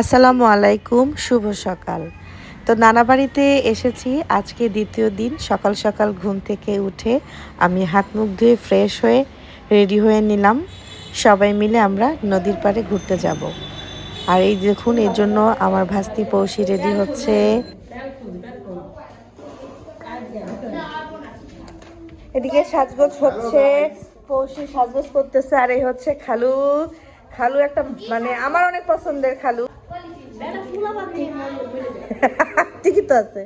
আসসালামু আলাইকুম, শুভ সকাল। তো নানা বাড়িতে এসেছি, আজকে দ্বিতীয় দিন, সকাল সকাল ঘুম থেকে উঠে আমি হাত মুখ ধুয়ে ফ্রেশ হয়ে রেডি হয়ে নিলাম। সবাই মিলে আমরা নদীর পাড়ে ঘুরতে যাব। আর এই দেখুন, এর জন্য আমার ভাস্তি পৌষি রেডি হচ্ছে। এদিকে সাজগোজ হচ্ছে, পৌষি সাজগোজ করতেছে, আর এই হচ্ছে খালু। খালু একটা মানে আমার অনেক পছন্দের খালু। ঠিকই তো আছে।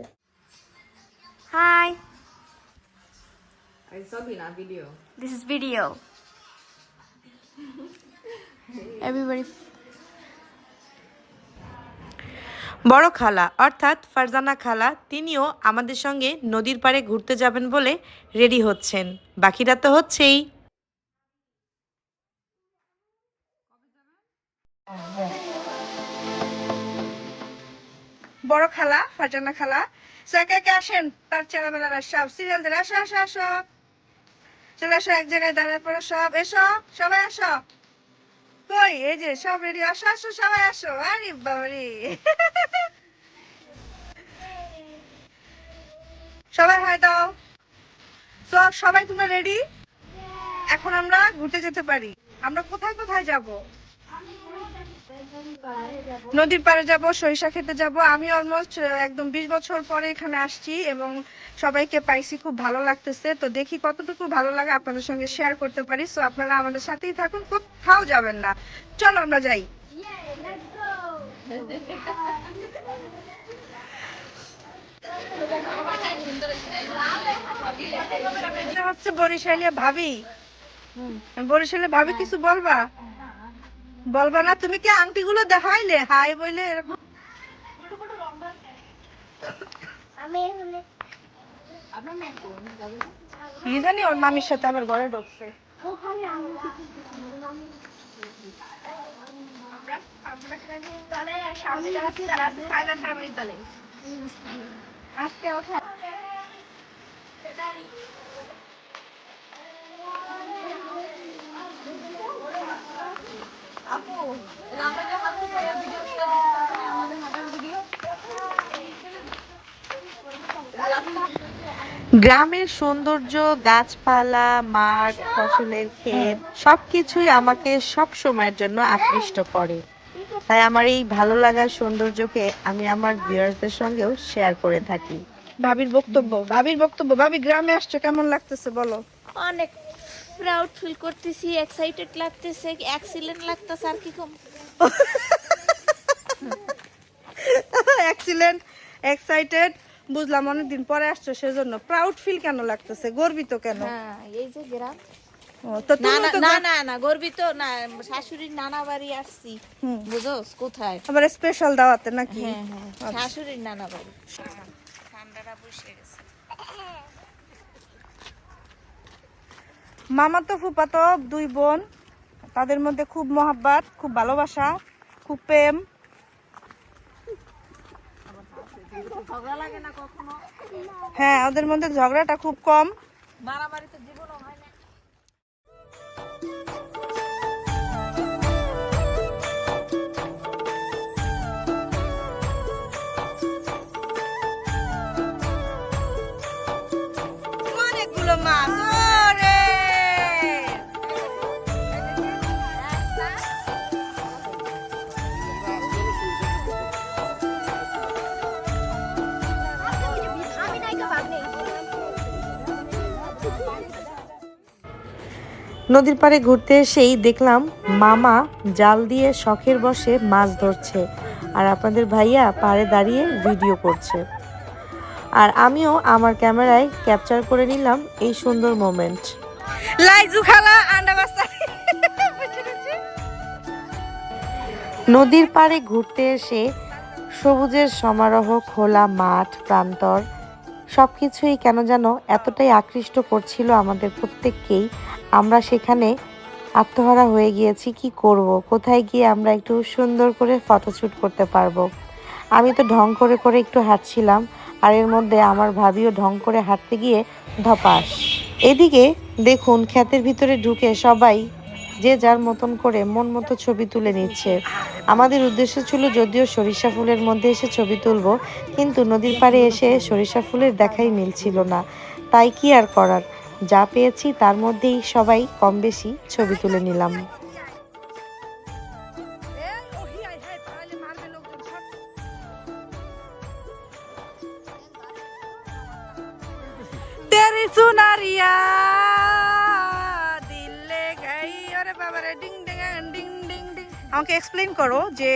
I saw in a video. this is video. Everybody, বড় খালা অর্থাৎ ফারজানা খালা তিনিও আমাদের সঙ্গে নদীর পাড়ে ঘুরতে যাবেন বলে রেডি হচ্ছেন। বাকিরা তো হচ্ছেই। বড় খালা, ফারজানা খালা। একে আসেন, তার ছেলেবেলারা সব। সিরিয়াল ধরে আসো আসো আসো। চলে আসো, এক জায়গায় দাঁড়ায় পড়ো, সব। এসো, সবাই আসো। কই? এই যে, সব রেডি আসো আসো, সবাই আসো। আরে বাবারে। সবাই হয় দাও। তো সবাই তোমরা রেডি এখন আমরা ঘুরতে যেতে পারি। আমরা কোথায় কোথায় যাব? নদীর পাড়ে যাব, সরিষা খেতে যাব। আমি অলমোস্ট একদম বিশ বছর পরে এখানে আসছি এবং সবাইকে পাইছি, খুব ভালো লাগতেছে। তো দেখি কতটুকু ভালো লাগে আপনাদের সঙ্গে শেয়ার করতে পারি। সো আপনারা আমাদের সাথেই থাকুন, কোথাও যাবেন না। চলো আমরা যাই। হচ্ছে বরিশালে ভাবি। বরিশালে ভাবি কিছু বলবা? বলবা না তুমি কি আংটি গুলো দেখাইলে? হাই বলে এরকম। কি জানি ওর মামির সাথে আবার ঘরে ঢুকছে। গ্রামের সৌন্দর্য গাছপালা মাঠ ফসলের ক্ষেত সবকিছুই আমাকে সব সময়ের জন্য আকৃষ্ট করে। তাই আমার এই ভালো লাগার সৌন্দর্যকে আমি আমার ভিউয়ার্সদের সঙ্গেও শেয়ার করে থাকি। ভাবির বক্তব্য ভাবির বক্তব্য ভাবি গ্রামে আসছো কেমন লাগতেছে বলো? অনেক প্রাউড ফিল করতেছি এক্সাইটেড লাগতেছে অ্যাক্সিলেন্ট লাগতেছে আর কি কম? এক্সিলেন্ট এক্সাইটেড বুঝলাম অনেকদিন পরে আসছো সেজন্য প্রাউড ফিল কেন লাগতেছে? গর্বিত কেন? হ্যাঁ এই যে গ্রাম। তো না না না গ্রাম- না না গর্বিত না শাশুড়ির নানা বাড়ি আসছি। বুঝোস কোথায়? আবার স্পেশাল দাওয়াতে নাকি? হ্যাঁ হ্যাঁ শাশুড়ির নানা বাড়ি। ঠান্ডাটা বসে গেছে। মামা তো ফুপাতো, দুই বোন। তাদের মধ্যে খুব মহাব্বাত, খুব ভালোবাসা, খুব প্রেম। হ্যাঁ ওদের মধ্যে ঝগড়াটা খুব কম। মারামারি তো জীবনও হয় না নদীর পাড়ে ঘুরতে এসেই দেখলাম মামা জাল দিয়ে শখের বসে মাছ ধরছে আর আপনাদের ভাইয়া পাড়ে দাঁড়িয়ে ভিডিও করছে। আর আমিও আমার ক্যামেরায় ক্যাপচার করে নিলাম এই সুন্দর মোমেন্ট। লাইজু খালা আন্ডা নদীর পাড়ে ঘুরতে এসে সবুজের সমারোহ খোলা মাঠ প্রান্তর সব কিছুই কেন যেন এতটাই আকৃষ্ট করছিল আমাদের প্রত্যেককেই। আমরা সেখানে আত্মহারা হয়ে গিয়েছি, কি করব? কোথায় গিয়ে আমরা একটু সুন্দর করে ফটোশ্যুট করতে পারব? আমি তো ঢং করে করে একটু হাঁটছিলাম, আর এর মধ্যে আমার ভাবিও ঢং করে হাঁটতে গিয়ে ধপাস। এদিকে দেখুন, ক্ষেতের ভিতরে ঢুকে সবাই যে যার মতন করে মন মতো ছবি তুলে নিচ্ছে। আমাদের উদ্দেশ্য ছিল, যদিও সরিষা ফুলের মধ্যে এসে ছবি তুলব, কিন্তু নদীর পাড়ে এসে সরিষা ফুলের দেখাই মিলছিল না। তাই কি আর করার? যা পেয়েছি তার মধ্যেই সবাই কম বেশি ছবি তুলে নিলাম। ডিং ডিং আমাকে এক্সপ্লেন করো যে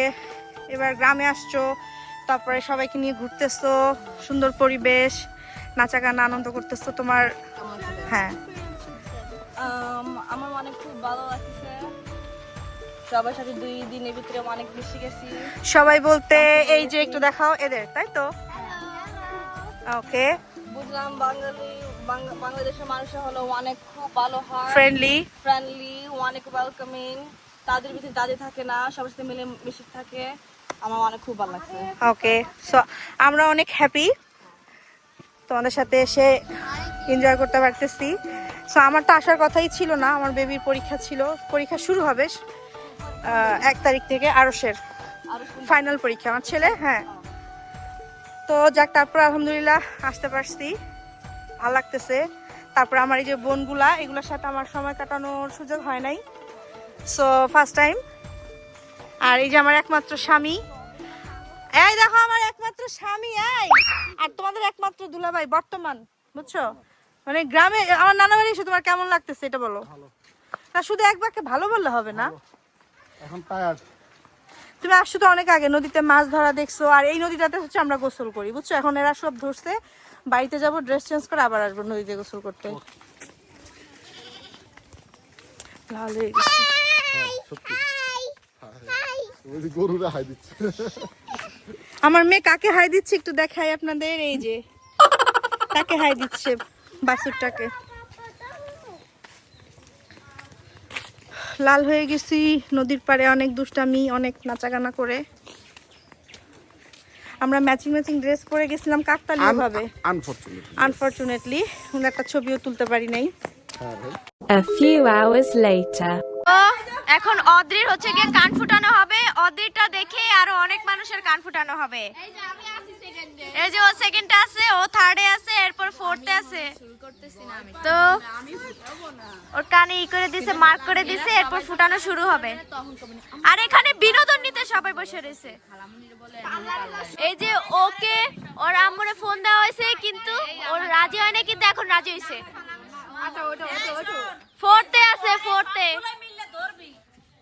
এবার গ্রামে আসছো, তারপরে সবাইকে নিয়ে ঘুরতেছো, সুন্দর পরিবেশ নাচা গানা আনন্দ করতেছো তোমার। হ্যাঁ। আমার অনেক খুব ভালো লাগছে সবার সাথে দুই দিনের ভিতরে অনেক বেশি গেছি। সবাই বলতে এই যে একটু দেখাও এদের তাই তো? ওকে বুঝলাম বাঙালি বাংলাদেশের মানুষ হলো অনেক খুব ভালো হয়। ফ্রেন্ডলি ফ্রেন্ডলি অনেক ওয়েলকামিং তাদের ভিতরে যাদের থাকে না সবার সাথে মিলে মিশে থাকে। আমার অনেক খুব ভালো লাগছে। ওকে সো আমরা অনেক হ্যাপি তোমাদের সাথে এসে এনজয় করতে পারতেছি। সো আমার তো আসার কথাই ছিল না, আমার বেবির পরীক্ষা ছিল। পরীক্ষা শুরু হবে এক তারিখ থেকে আরসের আরও ফাইনাল পরীক্ষা। আমার ছেলে হ্যাঁ। তো যাক, তারপর আলহামদুলিল্লাহ আসতে পারছি। ভালো লাগতেছে। তারপর আমার এই যে বোনগুলা, এগুলোর সাথে আমার সময় কাটানোর সুযোগ হয় নাই। সো ফার্স্ট টাইম আর এই যে আমার একমাত্র স্বামী। এই দেখো, আমার একমাত্র স্বামী, এই। আর তোমাদের একমাত্র দুলাভাই, বর্তমান, বুঝছ? মানে গ্রামে আমার নানা বাড়ি এসে তোমার কেমন লাগতেছে এটা বলো? না শুধু এক বাক্যে ভালো বললে হবে না। এখন টায়ার্ড তুমি আসছো তো অনেক আগে নদীতে মাছ ধরা দেখছ আর এই নদীটাতে হচ্ছে আমরা গোসল করি বুঝছ? এখন এরা সব ধরছে বাড়িতে যাব ড্রেস চেঞ্জ করে আবার আসব নদীতে গোসল করতে। লাল হয়ে গেছে। সত্যি। ওই যে গরুরা হাই দিচ্ছে। আমার মেয়ে কাকে হাই দিচ্ছে একটু দেখাই আপনাদের এই যে। তাকে হাই দিচ্ছে? বাসুরটাকে। লাল হয়ে গেছি নদীর পাড়ে অনেক দুষ্টামি অনেক নাচাগানা করে। আমরা ম্যাচিং ম্যাচিং ড্রেস পরে গেছিলাম কাকতালীয় ভাবে। আনফরচুনেট আনফরচুনেটলি একটা ছবিও তুলতে পারি নাই। A few hours later. এখন অদ্রির হচ্ছে গিয়ে কান ফুটানো হবে। অদ্রিটা দেখে আরও অনেক মানুষের কান ফুটানো হবে। এই যে ও সেকেন্ডে আছে ও থার্ডে আছে এরপর ফোর্থে আছে। তো ওর কানে ই করে দিছে মার্ক করে দিছে এরপর ফুটানো শুরু হবে। আর এখানে বিনোদন নিতে সবাই বসে রয়েছে। এই যে ওকে ওর আম্মুরে ফোন দেওয়া হয়েছে কিন্তু ওর রাজি হয় না কিন্তু এখন রাজি হয়েছে। ফোর্থে আছে ফোর্থে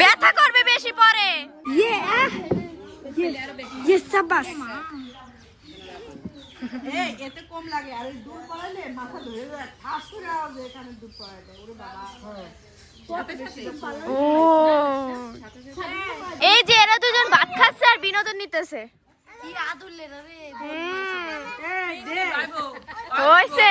ব্যথা করবে বেশি পরে। ও। এই যে এরা দুজন ভাত খাচ্ছে আর বিনোদন নিতেছে। হয়েছে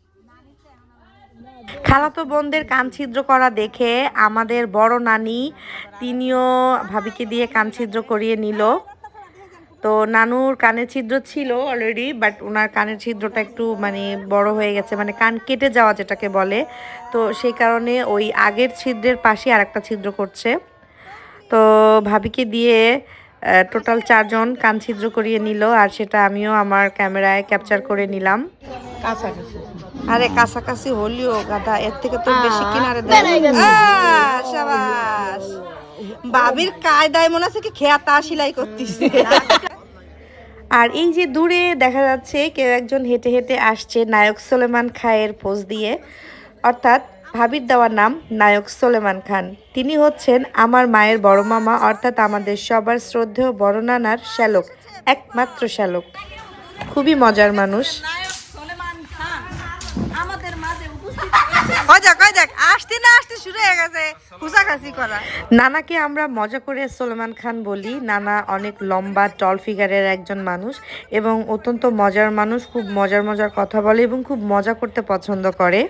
খালাতো বোনদের কান ছিদ্র করা দেখে আমাদের বড় নানি তিনিও ভাবিকে দিয়ে কান ছিদ্র করিয়ে নিল। তো নানুর কানের ছিদ্র ছিল অলরেডি বাট ওনার কানের ছিদ্রটা একটু মানে বড় হয়ে গেছে মানে কান কেটে যাওয়া যেটাকে বলে। তো সেই কারণে ওই আগের ছিদ্রের পাশে আরেকটা ছিদ্র করছে। তো ভাবিকে দিয়ে টোটাল চারজন কান ছিদ্র করিয়ে নিল, আর সেটা আমিও আমার ক্যামেরায় ক্যাপচার করে নিলাম। আরে কাছাকাছি হলিও গাদা এর থেকে তো বেশি কিনারে সাবাস। বাবির কায়দায় মনে আছে কি খেয়া তা সেলাই করতেছে। আর এই যে দূরে দেখা যাচ্ছে কেউ একজন হেঁটে হেঁটে আসছে নায়ক সোলেমান খায়ের পোজ দিয়ে। অর্থাৎ ভাবির দেওয়ার নাম নায়ক সোলেমান খান। তিনি হচ্ছেন আমার মায়ের বড় মামা অর্থাৎ আমাদের সবার শ্রদ্ধেয় বড় নানার শ্যালক একমাত্র শ্যালক। খুবই মজার মানুষ। যাক কয় যাক আসতে না আসতে শুরু হয়ে গেছে। করা। নানাকে আমরা মজা করে সলমান খান বলি। নানা অনেক লম্বা টল ফিগারের একজন মানুষ এবং অত্যন্ত মজার মানুষ, খুব মজার মজার কথা বলে এবং খুব মজা করতে পছন্দ করে।